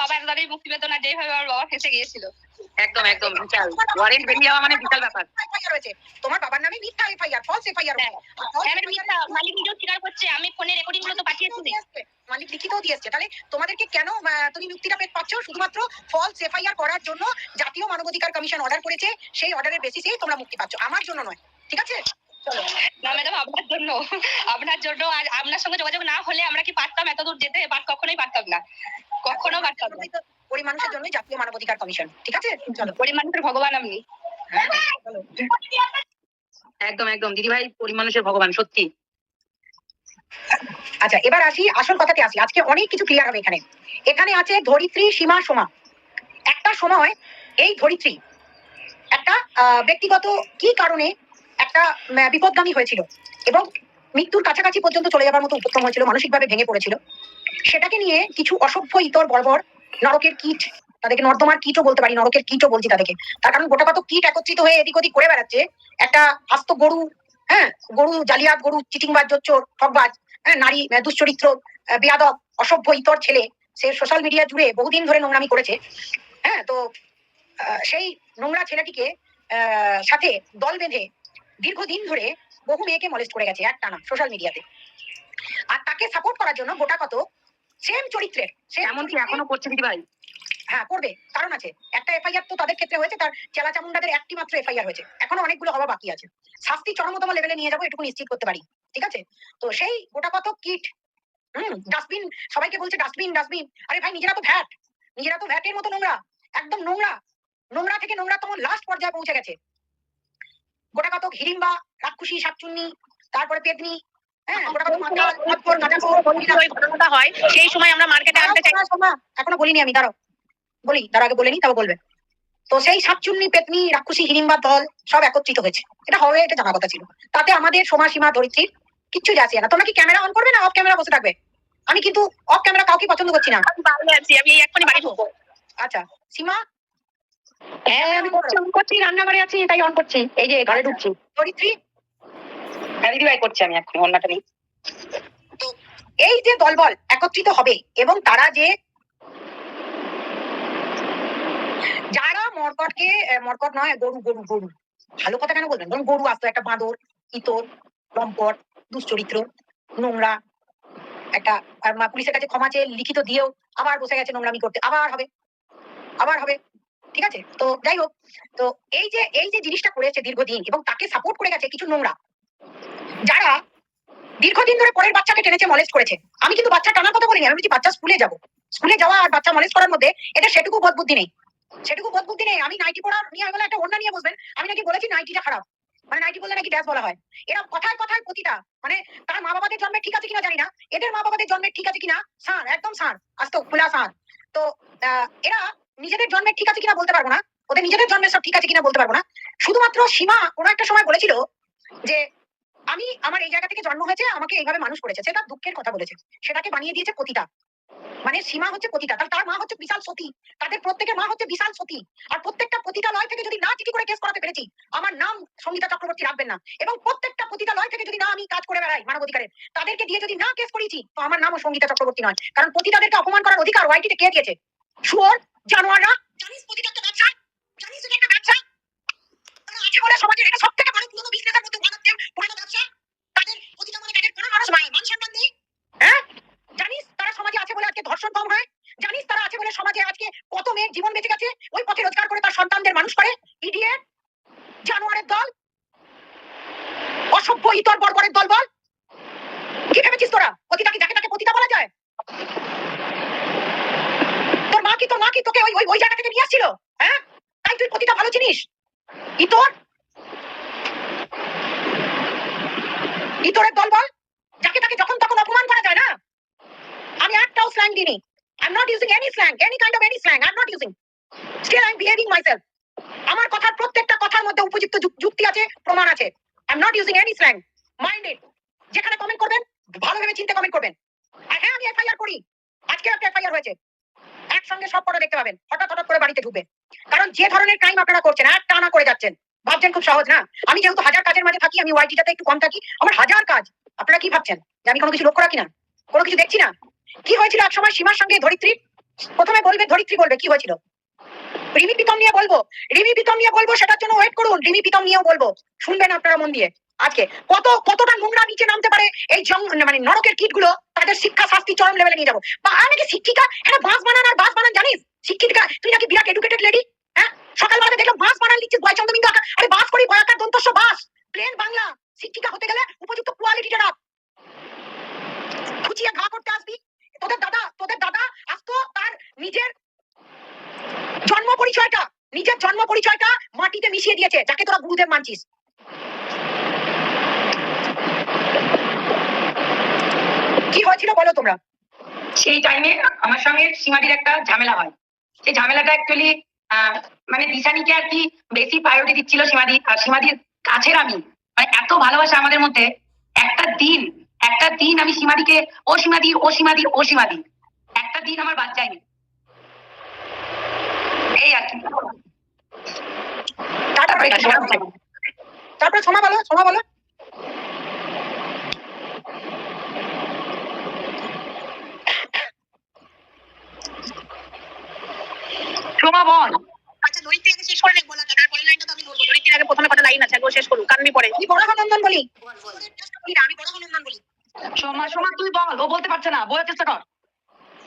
বাবা মুক্তি পেত না যেভাবে আমার বাবা ফেসে গিয়েছিল। একদম একদম বিশাল। ওয়ারেন্ট বেরিয়ে যাওয়া মানে বিশাল ব্যাপার। তোমার বাবার নামে মিথ্যা এফআইআর ফলস এফআইআর আমি মিথ্যা। মালিক নিজেও স্বীকার করছে আমি ফোনে রেকর্ডিংগুলো তো পাঠিয়েছি। মালিক লিখিতও দিয়েছে তাহলে তোমাদেরকে কেন তুমি মুক্তিটা পেট পাচ্ছ? শুধুমাত্র ফলস এফআইআর করার জন্য জাতীয় মানবাধিকার কমিশন অর্ডার করেছে সেই অর্ডারের বেসিসেই তোমরা মুক্তি পাচ্ছ। আমার জন্য নয় ঠিক আছে? না ম্যাডাম আপনার জন্য আপনার জন্য আর আপনার সঙ্গে যোগাযোগ না হলে আমরা কি পারতাম এত দূর যেতে বা কখনোই পারতাম না? কখনো পারতাম না। মানুষের জন্য জাতীয় মানবাধিকার কমিশন ঠিক আছে? চলো। গরিব মানুষের ভগবান আপনি। হ্যাঁ, একদম একদম। দিদি ভাই পরিমানুষের ভগবান সত্যি। আচ্ছা এবার আসি আসল কথাতে আসি। আজকে অনেক কিছু ক্লিয়ার হবে এখানে। এখানে আছে ধরিত্রী সীমা সোমা। একটা সময় এই ধরিত্রী একটা আহ, ব্যক্তিগত কি কারণে একটা উম, বিপদগামী হয়েছিল এবং মৃত্যুর কাছাকাছি পর্যন্ত চলে যাবার মতো উপক্রম হয়েছিল মানসিকভাবে ভেঙে পড়েছিল। সেটাকে নিয়ে কিছু অসভ্য ইতর বর্বর নরকের কীট তাদেরকে নর্দমার কীটও বলতে পারি নরকের কীটও বলছি তাদেরকে। তার কারণ গোটা কত কীট একত্রিত হয়ে এদিক ওদিক করে বেড়াচ্ছে। একটা আস্ত গরু হ্যাঁ গরু জালিয়াত গরু চিটিংবাজ জোচ্চোর ঠকবাজ হ্যাঁ, নারী দুশ্চরিত্র আহ, বেয়াদব অসভ্য ইতর ছেলে সে সোশ্যাল মিডিয়া জুড়ে বহুদিন ধরে নোংরামি করেছে। হ্যাঁ তো সেই নোংরা ছেলেটিকে সাথে দল বেঁধে দীর্ঘদিন ধরে বহু মেয়েকে মলেস্ট করে গেছে এক টানা সোশ্যাল মিডিয়াতে আর তাকে সাপোর্ট করার জন্য গোটা কত সেম চরিত্রের সে এমনকি এখনও করছে দিদি ভাই? হ্যাঁ করবে কারণ আছে একটা এফআইআর তো তাদের ক্ষেত্রে হয়েছে তার চেলা চামুন্ডাদের একটি মাত্র এফআইআর হয়েছে এখনও অনেকগুলো হওয়া বাকি আছে। শাস্তি চরমতম লেভেলে নিয়ে যাব এটুকু নিশ্চিত করতে পারি ঠিক আছে? তো সেই গোটা কত কিট হম ডাস্টবিন সবাইকে বলছে ডাস্টবিন ডাস্টবিন আরে ভাই নিজেরা তো ভ্যাট নিজেরা তো ভ্যাটের মতো নোংরা একদম নোংরা নোংরা থেকে নোংরা তোমার লাস্ট পর্যায়ে পৌঁছে গেছে। গোটা কত হিড়িম্বা রাক্ষুসী শাকচুন্নি তারপরে পেতনি হ্যাঁ ঘটনাটা হয় সেই সময় আমরা মার্কেটে আনতে চাই। এখনও বলিনি আমি দাঁড়াও। বলি তার আগে বলে নি বলবে। তো সেই সাতচুন্নি পেতনি রাক্ষসী হিড়িম্বা দল সব একত্রিত হয়েছে। এটা হবে এটা জানা কথা ছিল। তাতে আমাদের সীমা ধরিত্রীর কিচ্ছু যাচ্ছে না। তোমরা কি ক্যামেরা অন করবে না অফ ক্যামেরা বসে থাকবে? আমি কিন্তু অফ ক্যামেরা কাউকে পছন্দ করছি না। আমি এক্ষুনি বাড়ি ঢুকবো। আচ্ছা সীমা হ্যাঁ আমি করছি অন করছি রান্নাঘরে আছি তাই অন করছি। এই যে ঘরে ঢুকছি। ধরিত্রী হ্যাঁ দিদি করছি আমি এক্ষুনি অন্যটা নেই। এই যে দলবল একত্রিত হবে এবং তারা যে যারা মরকটকে আহ, মরকট নয় গরু গরু গরু। ভালো কথা কেন বলবেন? ধরুন গরু আসতো একটা বাঁদর ইতর লম্পট দুশ্চরিত্র নোংরা একটা আর পুলিশের কাছে ক্ষমা চেয়ে লিখিত দিয়েও আবার বসে গেছে নোংরামি করতে। আবার হবে আবার হবে। ঠিক আছে? তো যাই হোক, তো এই যে এই যে জিনিসটা করেছে দীর্ঘদিন এবং তাকে সাপোর্ট করে গেছে কিছু নোংরা, যারা দীর্ঘদিন ধরে পরের বাচ্চাকে টেনেছে মলেজ করেছে, আমি কিন্তু বাচ্চা টানার কথা বলিনি, আমি বলছি বাচ্চা স্কুলে যাব। স্কুলে যাওয়া আর বাচ্চা মলেজ করার মধ্যে এটা সেটুকু বোধ বুদ্ধি নেই। সেটুকু বোধ বুদ্ধি নেই। আমি নাইটি পড়া নিয়ে, আমি একটা ওড়না নিয়ে বসবেন, আমি নাকি বলেছি নাইটিটা খারাপ। মানে নাইটি বললে নাকি ড্যাশ বলা হয়। এরা কথায় কথায় প্রতিটা মানে তার মা বাবাদের জন্মে ঠিক আছে কিনা জানি না। এদের মা বাবাদের জন্মে ঠিক আছে কিনা? সার একদম সার আস্ত খোলা সার তো এরা নিজেদের জন্মে ঠিক আছে কিনা বলতে পারব না। ওদের নিজেদের জন্মে সব ঠিক আছে কিনা বলতে পারব না। শুধুমাত্র সীমা কোনো একটা সময় বলেছিল যে, আমি, আমার এই জায়গা থেকে জন্ম হয়েছে, আমাকে এইভাবে মানুষ করেছে, সেটা দুঃখের কথা বলেছে। সেটাকে বানিয়ে দিয়েছে পতিতা। মানে সীমা হচ্ছে পতিতা। তার তার মা হচ্ছে বিশাল সতী। তাদের প্রত্যেকের মা হচ্ছে বিশাল সতী। আর প্রত্যেকটা পতিতালয় থেকে যদি না চিঠি করে কেস করাতে পেরেছি, আমার নাম সঙ্গীতা চক্রবর্তী রাখবেন না। এবং প্রত্যেকটা পতিতালয় থেকে যদি না আমি কাজ করে বেড়াই মানবাধিকারের, তাদেরকে দিয়ে যদি না কেস করিয়েছি, তো আমার নামও সঙ্গীতা চক্রবর্তী নয়। কারণ পতিতাদেরকে অপমান করার অধিকার ওয়াইটিতে কে দিয়েছে? শুয়োর জানোয়াররা জানিস পতিতা একটা ব্যবসা জানিস এটা একটা ব্যবসা তারা আছে বলে সমাজের এটা সব থেকে বড় পুরনো বিজনেসের মধ্যে ওয়ান অফ দেম পুরনো ব্যবসা তাদের পতিতা মানে তাদের কোনো মানুষ মান মান সম্মান নেই হ্যাঁ জানিস তারা সমাজে আছে বলে আজকে ধর্ষণ কম হয় জানিস তারা আছে বলে সমাজে আজকে কত মেয়ের জীবন বেঁচে গেছে ওই পথে রোজগার করে তার সন্তানদের মানুষ করে ইডিয়েট জানোয়ারের দল অসভ্য ইতর বর্বরের দল বল কি ভেবেছিস তোরা পতিতা কি যাকে তাকে পতিতা বলা যায় তোর মা কি তোর মা কি তোকে ওই ওই ওই জায়গা থেকে নিয়ে আসছিল হ্যাঁ তাই তুই পতিতা ভালো চিনিস ইতর ইতরের দল বল যাকে তাকে যখন তখন অপমান করা যায় না। আমি একটাও স্ল্যাং দিইনি। I am not using any slang any kind of any slang I am not using still I am behaving myself আমার কথার প্রত্যেকটা কথার মধ্যে উপযুক্ত যুক্তি আছে, প্রমাণ আছে। I am not using any slang mind it যেখানে কমেন্ট করবেন, ভালো ভেবে চিন্তে কমেন্ট করবেন। আর হ্যাঁ আমি এফআইআর করি। আজকে একটা এফআইআর হয়েছে। একসঙ্গে সব কটা দেখতে পাবেন। হঠাৎ হঠাৎ করে বাড়িতে ঢুকবে। কারণ যে ধরনের ক্রাইম আপনারা করছেন এক টানা করে যাচ্ছেন। ভাবছেন খুব সহজ, না? আমি যেহেতু হাজার কাজের মাঝে থাকি, আমি ওয়াইটিটাতে একটু কম থাকি, আমার হাজার কাজ, আপনারা কি ভাবছেন যে আমি কোনো কিছু লক্ষ্য রাখি না? কোনো কিছু দেখছি না? কি হয়েছিল এক সময় সীমার সঙ্গে ধরিত্রী? প্রথমে বলবে, ধরিত্রী বলবে, কি হয়েছিল? রিমি প্রীতম নিয়ে বলব, রিমি প্রীতম নিয়ে বলব, সেটার জন্য ওয়েট করুন, রিমি প্রীতম নিয়েও বলব। শুনবেন আপনারা মন দিয়ে। আজকে কত, কতটা নোংরা নিচে নামতে পারে এই মানে নরকের কীটগুলো তাদের শিক্ষা শাস্তি চরম লেভেলে নিয়ে যাব। বা নাকি শিক্ষিকা? হ্যাঁ বাস বানান আর বাস বানান জানিস? শিক্ষিকা, তুই নাকি বিরাট এডুকেটেড লেডি হ্যাঁ? সকালবেলা দেখলাম বাস বানান লিখছিস বয় চন্দ্রবিন্দু আকার আরে বাস করি বয়াকার দন্তস্ব বাস প্লেন বাংলা, শিক্ষিকা হতে গেলে উপযুক্ত কোয়ালিটিটা রাখ খুঁচিয়ে ঘা করতে আসবি। তোদের দাদা তোদের দাদা আসতো তার নিজের জন্ম পরিচয়টা, নিজের জন্ম পরিচয়টা মাটিতে মিশিয়ে দিয়েছে, যাকে তোরা গুরুদেব মানছিস। কি হয়েছিল বলো তোমরা? সেই টাইমে আমার সঙ্গে সীমাটির একটা ঝামেলা হয়। সেই ঝামেলাটা অ্যাকচুয়ালি মানে দিশানিকে আর কি বেশি প্রায়োরিটি দিচ্ছিল সীমাদি আর সীমাদির কাছের আমি। মানে এত ভালোবাসা আমাদের মধ্যে। একটা দিন একটা দিন আমি সীমাদিকে ও সীমাদি ও সীমাদি ও সীমাদি। একটা দিন আমার বাদ যায়নি। এই আর কি। তারপরে কি শোনা বলো? তারপরে সোমা বলো সোমা বলো। সোমা বল। আচ্ছা লই আগে শেষ করে নে বলা তারপরে লাইনটা তো আমি বলব দরিদ্রের আগে প্রথমে কটা লাইন আছে একবার শেষ করুন কারণ পরে আমি বড় নন্দন বলি। বল বল। আমি বড় নন্দন বলি। সোমা সোমা তুই বল। ও বলতে পারছে না। বোঝার চেষ্টা কর।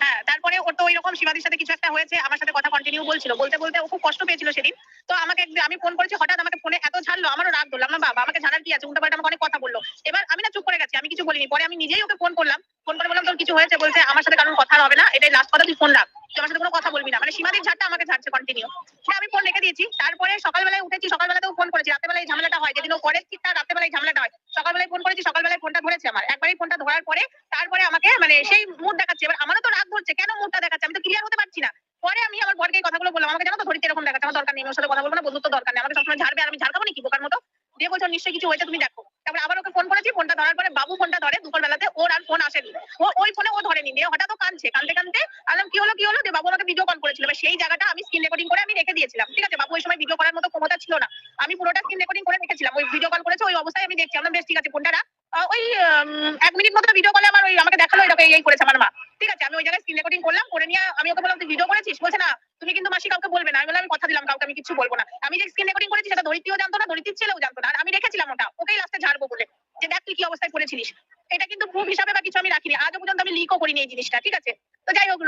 হ্যাঁ তারপরে ওর তো ওইরকম শিবাদির সাথে কিছু একটা হয়েছে, আমার সাথে কথা কন্টিনিউ বলছিল। বলতে বলতে ও খুব কষ্ট পেয়েছিল সেদিন। তো আমাকে আমি ফোন করেছি, হঠাৎ আমাকে ফোনে এত ঝাড়লো, আমারও রাগ ধরলাম না বাবা আমাকে ঝাড়ার কি আছে? উল্টো পাল্টা আমাকে অনেক কথা বলল। এবার আমি না চুপ করে গেছি, আমি কিছু বলিনি। পরে আমি নিজেই ওকে ফোন করলাম। ফোন করে বললাম, তোর কিছু হয়েছে? বলছে, আমার সাথে কারণ কথা হবে না। এটাই লাস্ট কথা, তুই ফোন রাখ। তুই আমার সাথে কোনো কথা বলবি না। মানে সীমাদির ঝাড়টা আমাকে ঝাড়ছে কন্টিনিউ হ্যাঁ আমি ফোন রেখে দিয়েছি। তারপরে সকালবেলায় উঠেছি, সকালবেলাতেও ফোন করেছি। রাতেবেলায় ঝামেলাটা হয়, যেদিন ও করে ঠিক তার রাতেবেলায় ঝামেলাটা হয়। সকালবেলায় ফোন করেছি, সকালবেলায় ফোনটা ধরেছে আমার। একবারই ফোনটা ধরার পরে, তারপরে আমাকে মানে সেই মুড দেখাচ্ছে। এবার আমারও তো রাগ ধরছে, কেন মুডটা দেখাচ্ছে? আমি তো ক্লিয়ার হতে পারছি না। পরে আমি আমার বরকে কথা কথাগুলো বললাম, আমাকে জানো তো ধরিতে এরকম দেখাচ্ছে, আমার দরকার নেই ওর সাথে কথা বলব না, বন্ধুত্ব দরকার নেই, আমাকে সবসময় ঝাড়বে আর আমি ঝাড়কাবো নাকি বোকার মতো? দিয়ে বলছো নিশ্চয়ই কিছু হয়েছে, তুমি দেখো। তারপরে আবার ওকে ফোন করেছি ফোনটা ধরার পরে বাবু ফোনটা ধরে দুপুর বেলাতে ওর আর ফোন আসেনি। ও, ওই ফোনে ও ধরেনি, দিয়ে হঠাৎ ও কাঁদছে কাঁদতে কাঁদতে আলাম কি হলো কি হলো দিয়ে বাবু আমাকে ভিডিও কল করেছিল এবার সেই জায়গাটা আমি স্ক্রিন রেকর্ডিং করে আমি রেখে দিয়েছিলাম ঠিক আছে বাবু ওই সময় ভিডিও করার মতো ক্ষমতা ছিল না আমি পুরোটা স্ক্রিন রেকর্ডিং করে রেখেছিলাম ওই ভিডিও কল করেছে ওই অবস্থায় আমি দেখছি আমরা বেশ ঠিক আছে ফোনটা রাখ। আহ, ওই উম, এক মিনিট মতো ভিডিও কলে আমার ওই আমাকে দেখাল এরকম এই এই করেছে আমার মা ঠিক আছে আমি ওই জায়গায় স্ক্রিন রেকর্ডিং করলাম করে নিয়ে আমি ওকে বললাম তুই ভিডিও করেছিস বলছে না তুমি কিন্তু মাসি কাউকে বলবে না আমি বললাম আমি কথা দিলাম কাউকে আমি কিছু বলব না আমি যে স্ক্রিন রেকর্ডিং করেছি সেটা দরিদ্রীও জানতো না, দরিদ্রীর ছেলেও জানতো না। আর আমি রেখেছিলাম ওটা, ওকেই লাস্টে ঝাড়বো বলে। যে দেখ তুই কি অবস্থায় করেছিলিস এটা কিন্তু প্রুফ হিসাবে বা কিছু আমি রাখিনি। আজও পর্যন্ত আমি লিকও করিনি এই জিনিসটা, ঠিক আছে? তো যাই হোক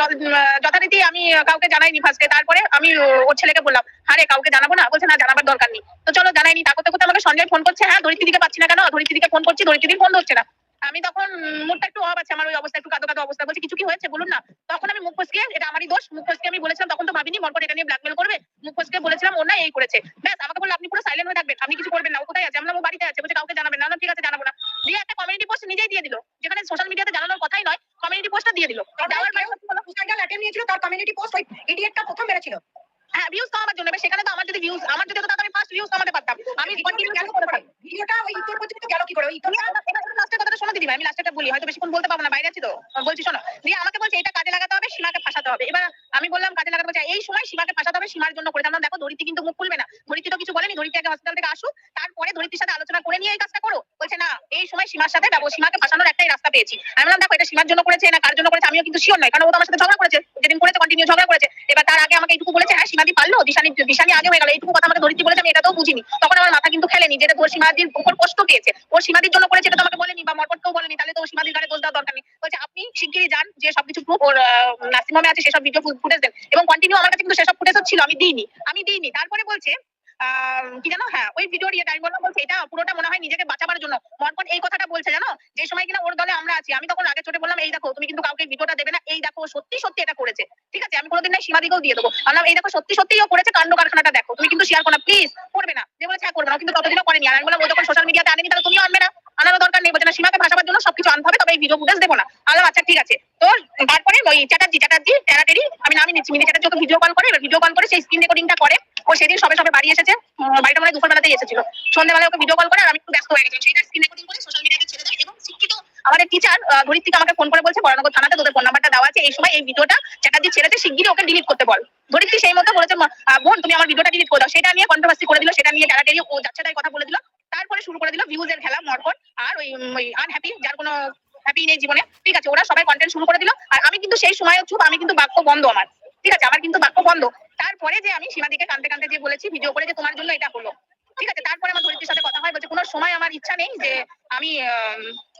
যথারীতি আমি কাউকে জানাইনি ফার্স্টে তারপরে আমি ওর ছেলেকে বললাম আরে কাউকে জানাব না? বলছে, না, জানাবার দরকার নেই। তো চলো, জানাইনি। তা করতে করতে আমাকে সঞ্জয় ফোন করছে হ্যাঁ ধরিত্রী পাচ্ছি না কেন? ধরিত্রী ফোন করছি ধরিত্রী ফোন ধরছে না। আমি তখন মুডটা একটু অভাব আছে আমার ওই অবস্থা একটু কাদো কাদো অবস্থা বলছে কিছু কি হয়েছে? বলুন না। তখন আমি মুখ ফসকে এটা আমারই দোষ মুখ ফসকে আমি বলেছিলাম তখন তো ভাবিনি মরকট এটা নিয়ে ব্ল্যাকমেল করবে। মুখ ফসকে বলেছিলাম ওর না এই করেছে। ব্যাস আমাকে বলল আপনি পুরো সাইলেন্ট হয়ে থাকবেন আপনি কিছু করবেন না। ও কোথায় আছে? আমরা ও বাড়িতে আছে। বলছে কাউকে জানাবেন না। ঠিক আছে জানাব না। দিয়ে একটা কমিউনিটি পোস্ট নিজেই দিয়ে দিল যেখানে সোশ্যাল মিডিয়াতে জানানোর কথাই নয় কমিউনিটি পোস্টটা দিয়ে দিল। দেওয়ার সুসাইডাল অ্যাটেম্প নিয়েছিল তার কমিউনিটি পোস্ট ওই ইডিয়েটটা প্রথম মেরেছিল। হ্যাঁ ভিউজ কামাবার জন্য সেখানে তো আমার যদি ভিউজ আমার যদি হতো আমি ফার্স্ট ভিউজ কামাতে পারতাম। আমি? ভিডিওটা ওই ইতর পর্যন্ত গেল কি করে? ওই ইতর কথাটা শোনো দিদি ভাই, আমি লাস্টেরটা বলি হয়তো বেশিক্ষণ বলতে পারব না বাইরে আছি তো। বলছি শোনো দিয়ে আমাকে বলছে এটা কাজে লাগাতে হবে সীমাকে ফাঁসাতে হবে। এবার আমি বললাম কাজে লাগাতে বলছে এই সময় সীমাকে ফাঁসাতে হবে সীমার জন্য করে আমরা দেখো ধরিত্রী কিন্তু মুখ খুলবে না। ধরিত্রী তো কিছু বলেনি ধরিত্রী আগে হসপিটাল থেকে আসুক তারপরে ধরিত্রীর সাথে আলোচনা করে নিয়ে এই কাজটা করো। বলছে না এই সময় সীমার সাথে সীমাকে ফাঁসানোর একটাই রাস্তা পেয়েছি। আমি বললাম দেখো এটা সীমার জন্য করেছে না কার জন্য করেছে আমিও কিন্তু শিওর নয় কারণ ও তো আমার সাথে ঝগড়া করেছে যেদিন করেছে কন্টিনিউ ঝগড়া করেছে। এবার তার আগে আমাকে এইটুকু বলেছে হ্যাঁ সীমাদি পারল দিশানি দিশানি আগে হয়ে গেল। এইটুকু কথা আমাকে ধরিত্রী বলেছে আমি এটাতেও বুঝিনি। তখন আমার মাথা কিন্তু খেলেনি যেটা তোর সীমাদির উপর কষ্ট পেয়েছে ওর সীমাদির জন্য করেছে এটা তো আমাকে বলেনি বা মরকটকেও বলেনি, তাহলে তো সীমাদির গানে দোষ দেওয়ার দরকার নেই। বলছে, আপনি শিগগিরই যান, যে সবকিছু প্রুফ ওর নার্সিংহোমে আছে সেসব ভিডিও ফুটেজ দেন এবং কন্টিনিউ আমার কাছে কিন্তু সেসব ফুটেজও ছিল, আমি দিইনি আমি দিইনি। তারপরে বলছে কি জানো? হ্যাঁ ওই ভিডিও ইয়ে টাইম বললাম বলছে, এটা পুরোটা মনে হয় নিজেকে বাঁচাবার জন্য। মরকট এই কথাটা বলছে, জানো? যে সময় কিনা ওর দলে আমরা আছি, আমি তখন আগে চোটে বললাম, এই দেখো, তুমি কিন্তু কাউকে ভিডিওটা দেবে না, এই দেখো সত্যি সত্যি এটা করেছে। ঠিক আছে? আমি কোনোদিন না সীমাদিকেও দিয়ে দেবো। আমি এই দেখো, সত্যি সত্যি ও করেছে, কাণ্ড কারখানাটা দেখো। তুমি কিন্তু শেয়ার করো প্লিজ করবে না। যে বলেছে হ্যাঁ করবে না। কিন্তু ততদিনও করেনি। আর আমি বললাম, ও যখন সোশ্যাল মিডিয়াতে আনেনি, তাহলে তুমিও আনবে না। আনারও দরকার নেই। বলছে, না, সীমাকে ভাসাবার জন্য সবকিছু আনতে হবে, তবে এই ভিডিও ফুটেজ দেবো না। আলাম আচ্ছা ঠিক আছে। তো তারপরে ওই চ্যাটার্জি চ্যাটার্জি টেরাটেরি, আমি নামই নিচ্ছি। Mini Chatterjee okay video call করে ভিডিও কল করে, সেই স্ক্রিন রেকর্ডিংটা করে। ও সেদিন সবে সবে বাড়ি এসেছে বাড়িটা মানে দুপুর বেলাতেই এসেছিল। সন্ধ্যাবেলায় ওকে ভিডিও কল করে আর আমি একটু ব্যস্ত হয়ে গেছি। সেইটা স্ক্রিন রেকর্ডিং করে সোশ্যাল মিডিয়াতে ছেড়ে দেয় এবং শিক্ষিত আমাদের টিচার ধরিত্রীকে আমাকে ফোন করে বলছে বরানগর থানাতে তোদের ফোন নাম্বারটা দেওয়া আছে। এই সময় এই ভিডিওটা চ্যাটার্জি ছেড়েছে শিগগিরই ওকে ডিলিট করতে বল। ধরিত্রী সেই মতো বলেছে "মা, বোন তুমি আমার ভিডিওটা ডিলিট করে দাও। সেটা নিয়ে কন্ট্রোভার্সি করে দিল সেটা নিয়ে টেরাটেরি ও যাচ্ছে কথা বলে দিল। তারপরে শুরু করে দিল ভিউজ এর খেলা মরকট আর ওই আনহ্যাপি যার কোনো হ্যাপি নেই জীবনে। ঠিক আছে ওরা সবাই কন্টেন্ট শুরু করে দিল। আর আমি কিন্তু সেই সময় চুপ আমি কিন্তু বাক্য বন্ধ আমার। ঠিক আছে, আমার কিন্তু বাক্য বন্ধ। তারপরে যে আমি সীমাদিকে কানতে কানতে যে বলেছি ভিডিও করে যে তোমার জন্য এটা হলো। ঠিক আছে, তারপরে আমার ধরিত্রীর সাথে কথা হয়, বলছে, কোনো সময় আমার ইচ্ছা নেই যে আমি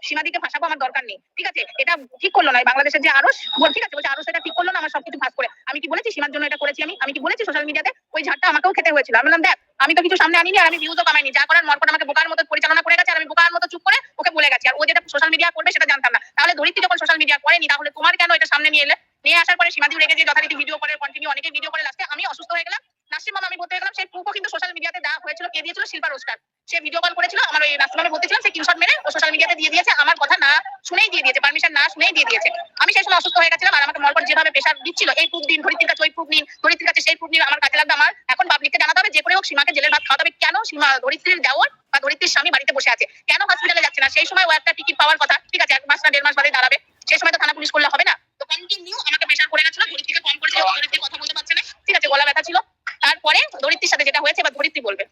সীমাদিকে ফাঁসাবো, আমার দরকার নেই। ঠিক আছে, এটা ঠিক করল না বাংলাদেশের যে আরস ঠিক আছে, বলছে, আরস এটা ঠিক করল না, আমার সবকিছু ভাস করে। আমি কি বলেছি? সীমার জন্য এটা করেছি আমি। আমি কি বলেছি? সোশ্যাল মিডিয়াতে ওই ঝাড়টা আমাকেও খেতে হয়েছিল। আমি বললাম, দেখ, আমি তো কিছু সামনে আনিনি আর আমি ভিউজও কামাইনি। যা করার মরপট আমাকে বোকার মতো পরিচালনা করে গেছে আর আমি বোকার মতো চুপ করে ওকে বলে গেছি। আর ও যেটা সোশ্যাল মিডিয়া করবে সেটা জানতাম না। তাহলে ধরিত্রী যখন সোশ্যাল মিডিয়া করেনি, তাহলে তোমার কেন এটা সামনে নিয়ে এলে? নিয়ে আসার পরে সীমাদি রেখে যে যথারীতি ভিডিও করে কন্টিনিউ অনেকে ভিডিও করে। লাস্টে আমি অসুস্থ হয়ে গেলাম। নাসির মামা আমি বলতে গেলাম সেই প্রুফও কিন্তু সোশ্যাল মিডিয়াতে দেওয়া হয়েছিল, কে দিয়েছিল? শিল্পা রোস্টার সে ভিডিও কল করেছিল, আমার ওই নাসির মামা বলতেছিলাম সে স্ক্রিনশট মেরে ও সোশ্যাল মিডিয়াতে দিয়ে দিয়েছে, আমার কথা না শুনেই দিয়ে দিয়েছে পারমিশন না শুনেই দিয়ে দিয়েছে। আমি সেই সময় অসুস্থ হয়ে গেছিলাম আর আমাকে মরপর যেভাবে প্রেশার দিচ্ছিল, এই প্রুফ দিন ধরিত্রীর কাছে ওই প্রুফ নিন, ধরিত্রীর কাছে সেই প্রুফ নিন, আমার কাছে লাগবে আমার। এখন পাবলিককে জানাতে হবে, যে করে হোক সীমাকে জেলের ভাত খাওয়াতে হবে। কেন সীমা ধরিত্রীর দেওয়ার বা ধরিত্রীর স্বামী বাড়িতে বসে আছে? কেন হসপিটালে যাচ্ছে না? সেই সময় ও একটা টিকিট পাওয়ার কথা, ঠিক আছে, এক মাস না দেড় মাস বাদে দাঁড়াবে। সেই সময় তো থানা পুলিশ করলে হবে না। তো কন্টিনিউ আমাকে প্রেশার করে গেছিল ধরিত্রীকে ফোন করেছিল ধরিত্রী কথা বলতে পারছে না? ঠিক আছে গলা ব্যথা ছিল। তারপরে ধরিত্রীর সাথে যেটা হয়েছে বা ধরিত্রী বলবে।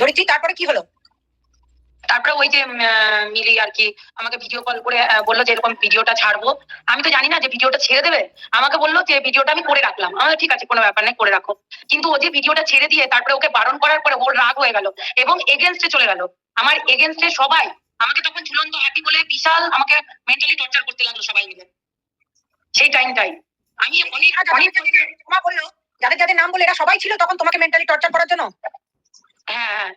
ধরিত্রী তারপরে কি হলো? তারপরে ওই যে মিলি আর কি আমাকে ভিডিও কল করে বলল যে এরকম ভিডিওটা ছাড়বো। আমি তো জানি না যে ভিডিওটা ছেড়ে দেবে। আমাকে বলল যে ভিডিওটা আমি করে রাখলাম। আমি ঠিক আছে কোনো ব্যাপার নেই করে রাখো। কিন্তু ও যে ভিডিওটা ছেড়ে দিয়ে তারপরে ওকে বারণ করার পরে ওর রাগ হয়ে গেল এবং এগেনস্টে চলে গেল। আমার এগেনস্টে সবাই আমাকে তখন ঝুলন্ত হাতি বলে বিশাল আমাকে মেন্টালি টর্চার করতে লাগল সবাই মিলে। সেই টাইমটাই আমি অনেক অনেক তোমা বলল যাদের যাদের নাম বলে এরা সবাই ছিল তখন তোমাকে মেন্টালি টর্চার করার জন্য? হ্যাঁ হ্যাঁ।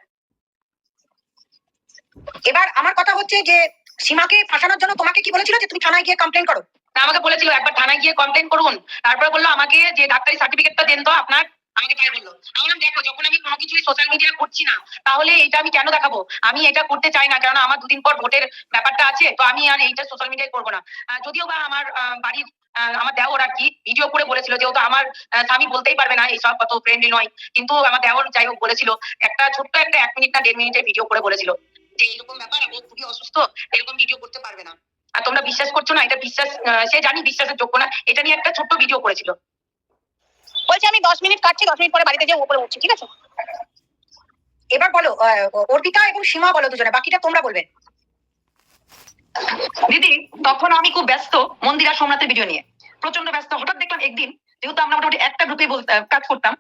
এবার আমার কথা হচ্ছে যে সীমাকে ফাঁসানোর জন্য তোমাকে কি বলেছিল যে তুমি থানায় গিয়ে কমপ্লেন করো? আমাকে বলেছিল একবার থানায় গিয়ে কমপ্লেন করুন। তারপরে বলল আমাকে যে ডাক্তারি সার্টিফিকেটটা দেন তো আপনার আমাকে তাই বলল আমি বললাম দেখো, যখন আমি কোনো কিছুই সোশ্যাল মিডিয়া করছি না, তাহলে এটা আমি কেন দেখাবো? আমি এটা করতে চাই না কারণ আমার দুদিন পর ভোটের ব্যাপারটা আছে, তো আমি আর এইটা সোশ্যাল মিডিয়ায় করব না। যদিও বা আমার বাড়ির আমার দেওর আর কি ভিডিও করে বলেছিল, যেহেতু আমার স্বামী বলতেই পারবে না, এইসব কত ফ্রেন্ডলি নয়। কিন্তু আমার দেওর যাই হোক বলেছিল, একটা ছোট্ট একটা এক মিনিট না দেড় মিনিটের ভিডিও করে বলেছিল যে এরকম ব্যাপার, ও খুবই অসুস্থ, এরকম ভিডিও করতে পারবে না। আর তোমরা বিশ্বাস করছ না, এটা বিশ্বাস সে জানি বিশ্বাসের যোগ্য না, এটা নিয়ে একটা ছোট্ট ভিডিও করেছিল। বলছে, আমি দশ মিনিট কাটছি, দশ মিনিট পরে বাড়িতে যেয়ে উপরে উঠছি, ঠিক আছে? এবার বলো অর্পিতা এবং সীমা বলো দুজনে, বাকিটা তোমরা বলবে। দিদি, তখন আমি খুব ব্যস্ত, মন্দিরা সোমনাথের ভিডিও নিয়ে। প্রচণ্ড ব্যস্ত, হঠাৎ দেখলাম একদিন, যেহেতু আমরা মোটামুটি একটা গ্রুপে কাজ করতাম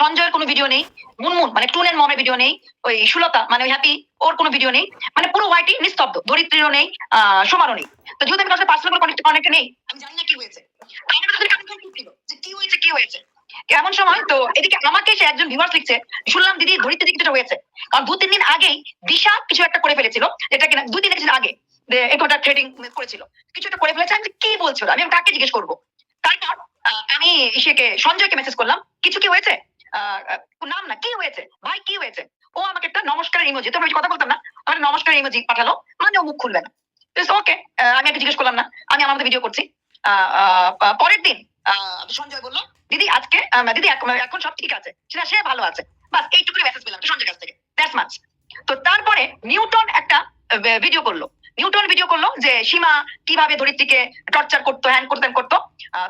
সঞ্জয়ের কোনো ভিডিও নেই, মুনমুন মানে টুনের মমের ভিডিও নেই, ওই সুলতা মানে ওই হ্যাপি ওর কোনো ভিডিও নেই মানে পুরো হোয়াইটি নিস্তব্ধ ধরিত্রীরও নেই, আহ, সোমারও নেই। তো যেহেতু আমি কাছে পার্সোনাল কনেক্ট কনেক্ট নেই, আমি জানি না কি হয়েছে। কি হয়েছে কি হয়েছে। এমন সময়? তো এদিকে আমাকে সে একজন ভিউয়ার্স লিখছে, শুনলাম দিদি ধরিত্রী কিছুটা হয়েছে। কারণ দু তিন দিন আগেই দিশা কিছু একটা করে ফেলেছিল, যেটা কিনা দুই তিন আগে একটা ট্রেডিং করেছিল। কিছু একটা করে ফেলেছে, আমি কি বলছো? আমি কাকে জিজ্ঞেস করব? তারপর আমি ইসেকে সঞ্জয়কে মেসেজ করলাম, কিছু কি হয়েছে? নাম না, কি হয়েছে? ভাই, কি হয়েছে? ও আমাকে একটা নমস্কার ইমোজি তো আমি কথা বলতাম না আমার নমস্কার ইমোজি পাঠালো মানে ও মুখ খুলবে না। ওকে আমি আগে জিজ্ঞেস করলাম না, আমি আমার ভিডিও করছি। পরের দিন সঞ্জয় বলল, দিদি, আজকে দিদি, এখন- সব ঠিক আছে। সেটা সে ভালো আছে। বাস এইটুকুনি মেসেজ পেলাম সঞ্জয় কাছ থেকে। তো তারপরে নিউটন একটা ভিডিও করল। নিউটন ভিডিও করল যে সীমা কীভাবে ধরিত্রীকে টর্চার করতো হ্যান করতো করতো।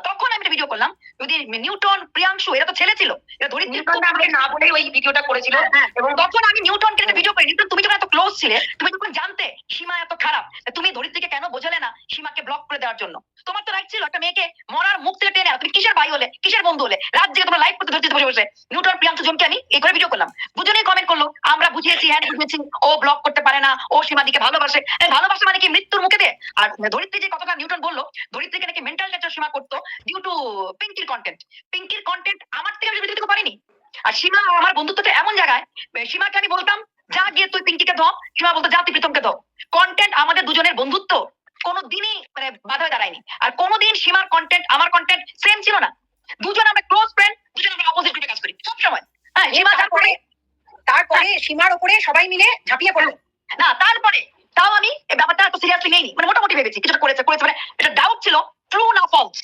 তখন আমি ভিডিও করলাম। যদি নিউটন প্রিয়াংশু এরা তো ছেলে ছিল এরা নিউটনটা আমাকে না বলেই ওই ভিডিওটা করেছিল। এবং তখন আমি নিউটনকে একটা ভিডিও করি নিউটন তুমি যখন এত ক্লোজ ছিলে তুমি যখন জানতে সীমা এত খারাপ তুমি ধরিত্রীকে কেন বোঝালে না সীমাকে ব্লক করে দেওয়ার জন্য? তোমার তো রাইট ছিল একটা মেয়েকে মরার মুখ থেকে টেনে তুমি কিসের ভাই হলে? কিসের বন্ধু হলে? রাত জেগে তোমরা লাইভ করতে ধরতে বসে বসে। নিউটন প্রিয়াংশু জনকে আমি এই করে ভিডিও করলাম। দুজনেই কমেন্ট করল আমরা বুঝিয়েছি হ্যাঁ বুঝিয়েছি। ও ব্লক করতে পারে না। ও সীমাদিকে ভালোবাসে। এই ভালোবাসা মানে কি মৃত্যুর মুখে দিয়ে। আর ধরিত্রী যে কথাটা নিউটন বলল ধরিত্রীকে নাকি মেন্টাল টর্চার সীমা করতো ডিউ টু পিঙ্কির কন্টেন্ট পিঙ্কির কন্টেন্ট আমার থেকে আমি ভিডিও পারিনি। আর সীমা আমার বন্ধুত্বটা এমন জায়গায় সীমাকে আমি বলতাম যা গিয়ে তুই পিঙ্কিকে ধো সীমা বলতো যা তুই প্রীতমকে ধো কন্টেন্ট আমাদের দুজনের বন্ধুত্ব কোনোদিনই মানে বাধা হয়ে দাঁড়ায়নি। আর কোনোদিন সীমার কন্টেন্ট আমার কন্টেন্ট সেম ছিল না। দুজন আমরা ক্লোজ ফ্রেন্ড দুজন আমরা অপোজিট গ্রুপে কাজ করি সব সময় হ্যাঁ সীমা তারপরে তারপরে সীমার উপরে সবাই মিলে ঝাঁপিয়ে পড়ল। না তারপরে তাও আমি এই ব্যাপারটা এত সিরিয়াসলি নেইনি। মানে মোটামুটি ভেবেছি, কিছুটা করেছে করেছে। মানে এটা ডাউট ছিল ট্রু না ফলস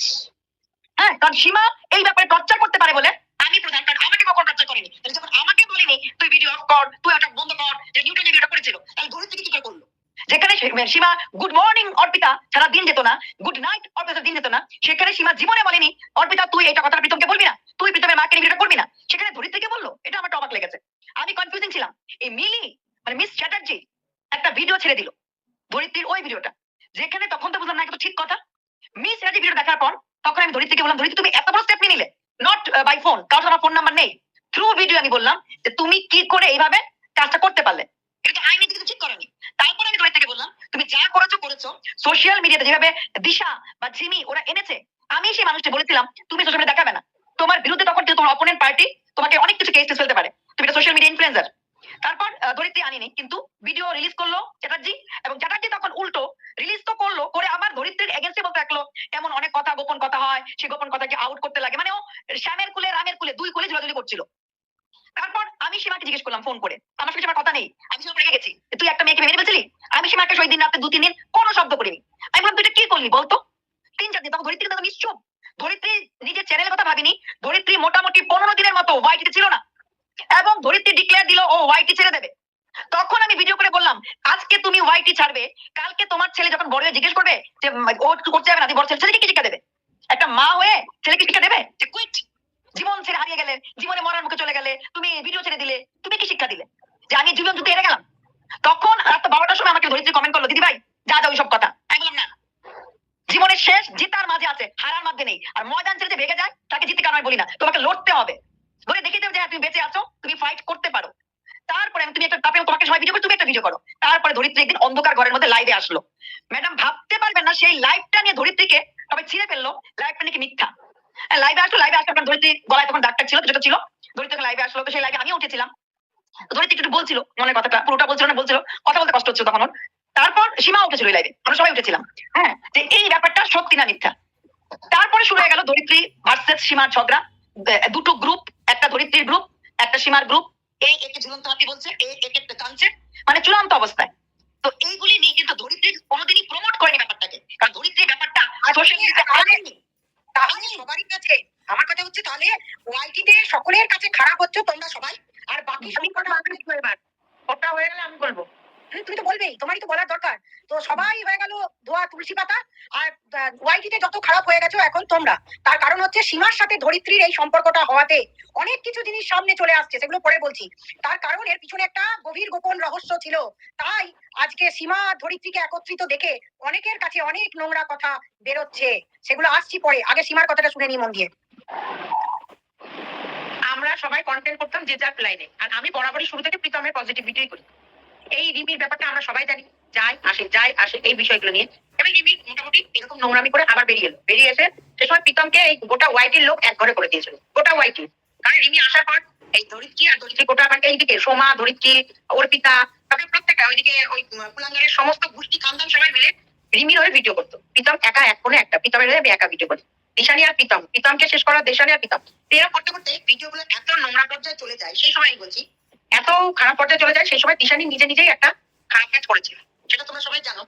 হ্যাঁ কারণ সীমা এই ব্যাপারে টর্চার করতে পারে বলে আমি প্রধান, কারণ আমাকে কখন টর্চার করেনি। যখন আমাকে বলিনি, তুই ভিডিও অফ কর, তুই ওটা বন্ধ কর, যে নিউটন যে ভিডিওটা করেছিল, তাহলে ধরে থেকে কি করে করল? যেখানে সীমা গুড মর্নিং অর্পিতা, সারা দিন যেত না। গুড নাইট অর্পিতা, দিন যেত না। সেখানে সীমা জীবনে বলেনি, অর্পিতা, তুই এটা কথাটা প্রীতমকে বলবি না? তুই প্রীতমের মাকে ভিডিওটা করবি না? সেখানে ধরি থেকে বলল, এটা আমার অবাক লেগেছে। আমি কনফিউজিং ছিলাম। এই মিলি মানে মিস চ্যাটার্জি একটা ভিডিও ছেড়ে দিল ধরিত্রীর ওই ভিডিওটা যেখানে তখন তো বুঝলাম না এটা তো ঠিক কথা। মিস চ্যাটার্জি ভিডিও দেখার পর, তখন আমি ধরিত্রীকে বললাম ধরিত্রী তুমি এত বড় স্টেপ নিয়ে নিলে। নট বাই ফোন কারণ আমার ফোন নাম্বার নেই। থ্রু ভিডিও আমি বললাম যে, তুমি কি করে এইভাবে কাজটা করতে পারলে? এটা তো আইনি কিন্তু ঠিক করেনি। তারপর আমি ধরিত্রীকে বললাম, তুমি যা করেছ করেছ। সোশ্যাল মিডিয়াতে যেভাবে দিশা বা জিমি ওরা এনেছে, আমি সেই মানুষকে বলেছিলাম, তুমি সোশ্যাল মিডিয়া দেখাবে না। তোমার বিরুদ্ধে তখন তোমার অপোনেন্ট পার্টি তোমাকে অনেক কিছু কেস ফেলতে পারে। তুমি সোশ্যাল মিডিয়া ইনফ্লুয়েন্সার তারপর ধরিত্রী আনিনি, কিন্তু ভিডিও রিলিজ করল চ্যাটার্জি এবং চ্যাটার্জি তখন উল্টো রিলিজ তো করল, করে আবার ধরিত্রীর এগেন্সে বলতে থাকল এমন অনেক কথা, গোপন কথা হয় সেই গোপন কথাকে আউট করতে লাগে। মানে ও শ্যামের কুলে, রামের কুলে, দুই কুলে ঝোলাঝুলি করছিল। তারপর আমি সীমাকে জিজ্ঞেস করলাম ফোন করে। আমার সঙ্গে আমার কথা নেই। আমি সীমা রেগে গেছি। তুই একটা মেয়েকে মেরে ফেলছিলি আমি সীমাকে সেই দিন রাতে দু তিন দিন কোনো শব্দ করিনি। আমি বললাম তুই কি করলি বলতো? তিন চার দিন, তখন ধরিত্রী তখন নিশ্চুপ। ধরিত্রী নিজের চ্যানেলের কথা ভাবিনি। ধরিত্রী মোটামুটি পনেরো দিনের মতো ওয়াইটিতে ছিল না। এবং ধরিত্রী ডিক্লেয়ার দিল, ও ওয়াইটি ছেড়ে দেবে। তখন আমি ভিডিও করে বললাম, আজকে তুমি ওয়াইটি ছাড়বে, কালকে তোমার ছেলে যখন বড় জিজ্ঞেস করবে যে ও করতে যাবে না বড় ছেলে ছেলেকে শিক্ষা দেবে? একটা মা হয়ে ছেলেকে শিক্ষা দেবে? যে, কুইট, জীবন ছেড়ে হারিয়ে গেলে, জীবনে মরার মুখে চলে গেলে, তুমি ভিডিও ছেড়ে দিলে, তুমি কি শিক্ষা দিলে? যে, আমি জীবন যুদ্ধে হেরে গেলাম। তখন রাত বারোটার সময় আমাকে ধরিত্রী কমেন্ট করল, দিদি ভাই, যা যা, ওইসব কথা। আমি বললাম, না। জীবনের শেষ জিতার মাঝে আছে, হারার মধ্যে নেই। আর ময়দান ছেড়ে যে ভেগে যায়, তাকে জিতে কারণ বলি না। তোমাকে লড়তে হবে। ধরে দেখিয়ে দেবে যে হ্যাঁ তুমি বেঁচে আছো, তুমি ফাইট করতে পারো। তারপরে আমি, তুমি একটা তারপরে তোমাকে সবাই ভিডিও করে, তুমি একটা ভিডিও করো। তারপরে ধরিত্রী একদিন অন্ধকার ঘরের মধ্যে লাইভে আসলো। ম্যাডাম, ভাবতে পারবেন না, সেই লাইভটা নিয়ে ধরিত্রীকে সবাই ছিঁড়ে ফেলল। লাইভটা নাকি মিথ্যা। লাইভে আসলো লাইভে আসলো আপনার ধরিত্রী গলায় তখন ডাক্তার ছিল যেটা ছিল। ধরিত্রী লাইভে আসলো, তো সেই লাইভে আমি উঠেছিলাম। ধরিত্রী একটু বলছিল, মনের কথাটা, পুরোটা বলছিল না বলছিল, কথা বলতে কষ্ট হচ্ছিল তখন তারপর সীমা উঠেছিল লাইভে আমরা সবাই উঠেছিলাম। হ্যাঁ যে এই ব্যাপারটা সত্যি না মিথ্যা। তারপরে শুরু হয়ে গেল ধরিত্রী ভার্সেস সীমার ঝগড়া। দুটো গ্রুপ একটা ধরিত্রীর গ্রুপ একটা সীমার গ্রুপ এই একে ঝুলন্ত হাতি বলছে এই একে কাঁদছে মানে চূড়ান্ত অবস্থায়। তো এইগুলি নিয়ে কিন্তু ধরিত্রী কোনোদিনই প্রমোট করেনি ব্যাপারটাকে। কারণ ধরিত্রী ব্যাপারটা সোশ্যাল তাহলে সবারই কাছে আমার কথা হচ্ছে তাহলে ওয়াইটিতে সকলের কাছে খারাপ হচ্ছে তোমরা সবাই আর বাকি বলব এবার ওটা হয়ে গেলে আমি বলব। তুমি তো বলবেই, তোমারই তো বলার দরকার। তো সবাই হয়ে গেল ধোয়া তুলসী পাতা, আর ওয়াইটিতে যত খারাপ হয়ে গেছো এখন তোমরা। তার কারণ হচ্ছে সীমার সাথে ধরিত্রীর এই সম্পর্কটা হওয়াতে অনেক কিছু জিনিস সামনে চলে আসছে, সেগুলো পরে বলছি। তার কারণ এর পিছনে একটা গভীর গোপন রহস্য ছিল। তাই আজকে সীমা ধরিত্রীকে একত্রিত দেখে অনেকের কাছে অনেক নোংরা কথা বেরোচ্ছে। সেগুলো আসছি পরে। আগে সীমার কথাটা শুনে নি মন দিয়ে। আমরা সবাই কন্টেন্ট করতাম যে যার লাইনে আর আমি বরাবরই শুরু থেকে প্রীতমের পজিটিভিটি করি। এই রিমির ব্যাপারটা আমরা সবাই জানি। যায় আসে যায় আসে এই বিষয়গুলো নিয়ে। এবং রিমি মোটামুটি এরকম নোংরামি করে আবার বেরিয়ে এলো। বেরিয়ে এসে সে সময় প্রীতমকে এই গোটা ওয়াইটির লোক এক ঘরে করে দিয়েছিল। গোটা ওয়াইটি কারণ রিমি আসার পর এই ধরিত্রী আর ধরিত্রী গোটা মানে এইদিকে সোমা, ধরিত্রী, অর্পিতা, তারপরে প্রত্যেকটা ওইদিকে ওই কুলাঙ্গারের সমস্ত গোষ্ঠী খানদান সবাই মিলে রিমির হয়ে ভিডিও করতো। প্রীতম একা এক ফোনে একটা, প্রীতমের হয়ে আমি একা ভিডিও করি। দিশানি আর প্রীতম। প্রীতমকে শেষ করা দেশানি আর প্রীতম। এরকম করতে করতে ভিডিওগুলো এত নোংরা পর্যায়ে চলে যায়, সেই সময় বলছি এত খারাপ পর্যায়ে চলে যায় সেই সময় দিশানি নিজে নিজেই একটা খারাপ কাজ করেছিল। সেটা তোমরা সবাই জানো।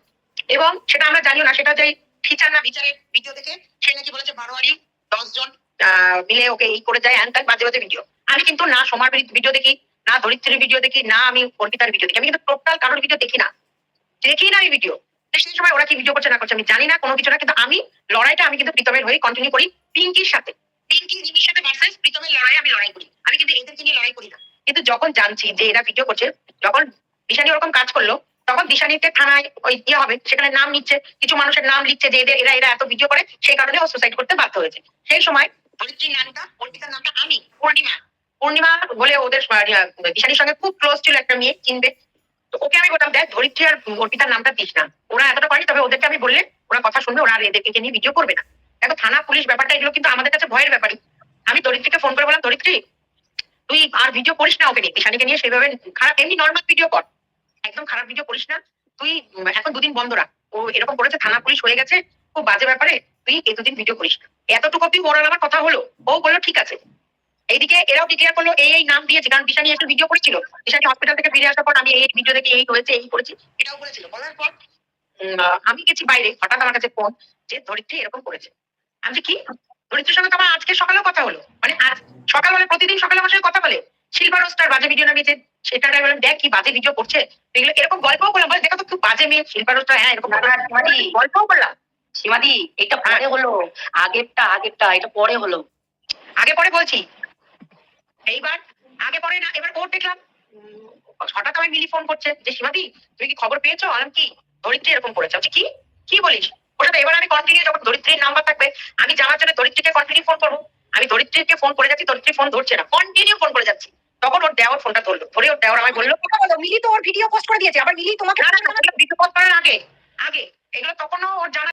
এবং সেটা আমরা জানিও না সেটা যে ফিচার না বিচারের ভিডিও দেখে সে নাকি বলেছে বারোয়ারি দশ জন মিলে ওকে এই করে যায় ত্যান বাজে বাজে ভিডিও আমি কিন্তু না সোমার ভিডিও দেখি না ধরিত্রীর ভিডিও দেখি না আমি অর্পিতার ভিডিও দেখি। আমি কিন্তু টোটাল কারোর ভিডিও দেখি না। দেখি না আমি ভিডিও সেই সময় ওরা কি ভিডিও করছে না করছে আমি জানি না কোনো কিছু না কিন্তু আমি লড়াইটা আমি কিন্তু প্রীতমের হয়ে কন্টিনিউ করি পিঙ্কির সাথে। পিঙ্কি রিমির সাথে ভার্সেস প্রীতমের লড়াই আমি লড়াই করি। আমি কিন্তু এদেরকে নিয়ে লড়াই করি না। কিন্তু যখন জানছি যে এরা ভিডিও করছে, যখন দিশানি ওরকম কাজ করল, তখন দিশানিতে থানায় ওই ইয়ে হবে, সেখানে নাম নিচ্ছে, কিছু মানুষের নাম লিখছে যে এদের, এরা এরা এত ভিডিও করে, সেই কারণে ও সুসাইড করতে বাধ্য হয়েছে। সেই সময় আমি, পূর্ণিমা ওদের দিশানির সঙ্গে খুব ক্লোজ ছিল একটা মেয়ে তো ওকে আমি ধরিত্রী আর নামটা দিস না। ওরা এতটা তবে ওদেরকে আমি বললে, ওরা কথা শুনবে, ওরা আর এদেরকে নিয়ে ভিডিও করবে না। দেখো, থানা, পুলিশ ব্যাপারটা এগুলো কিন্তু আমাদের কাছে ভয়ের ব্যাপারই। আমি ফোন করে বললাম, ধরিত্রী তুই আর ভিডিও করিস না ওকে নিয়ে। দিশানিকে নিয়ে সেভাবে খারাপ, এমনি নর্মাল ভিডিও কর। একদম খারাপ ভিডিও করিস না। তুই এখন দুদিন বন্ধ রাখ। ও এরকম করেছে, থানা পুলিশ হয়ে গেছে। খুব বাজে ব্যাপারে তুই এই দুদিন ভিডিও করিস না। এতটুকু তুই আর আমার কথা হলো। ও বলল, ঠিক আছে। এইদিকে এরাও ডিক্লেয়ার করল, এই এই নাম দিয়েছে কারণ দিশানি একটা ভিডিও করেছিল দিশানি হসপিটাল থেকে ফিরে আসার পর আমি এই ভিডিও দেখে এই হয়েছে, এই করেছি। এটাও বলেছিল। বলার পর আমি গেছি বাইরে। হঠাৎ আমার কাছে ফোন যে ধরিত্রী এরকম করেছে। আমি কি? ধরিত্রীর সঙ্গে তো আমার আজকে সকালেও কথা হলো। মানে আজ সকাল হলে প্রতিদিন সকালে আমার সঙ্গে কথা বলে। শিল্পা রোস্টার বাজে ভিডিও নামিয়েছে। সেটা আমি বললাম দেখ কি বাজে ভিডিও করছে। এগুলো এরকম গল্পও করলাম। বলে দেখো তো খুব বাজে মেয়ে শিল্পা রোস্টার হ্যাঁ এরকম গল্পও করলাম। সীমাদি এটা পরে হলো। আগেরটা আগেরটা এটা পরে হলো। আগে পরে বলছি। এইবার আগে পরে না এবার ওর দেখলাম। হঠাৎ আমি মিলি ফোন করছে যে সীমাদি তুমি কি খবর পেয়েছ? আলাম কি? ধরিত্রী এরকম করেছে। কি? কি বলিস? ওর এবার আমি কন্টিনিউ যখন ধরিত্রীর নাম্বার থাকবে আমি জানার জন্য ধরিত্রীকে কন্টিনিউ ফোন করব। আমি ধরিত্রীকে ফোন করে যাচ্ছি ধরিত্রী ফোন ধরছে না। কন্টিনিউ ফোন করে যাচ্ছি। তখন ওর দেওয়ার ফোনটা ধরলো। ধরে ওর দেওয়ার আমায় বলল মিলি তো ওর ভিডিও পোস্ট করে দিয়েছে। আবার মিলি তোমাকে ভিডিও পোস্ট করার আগে আগে। এগুলো তখনও ওর জানা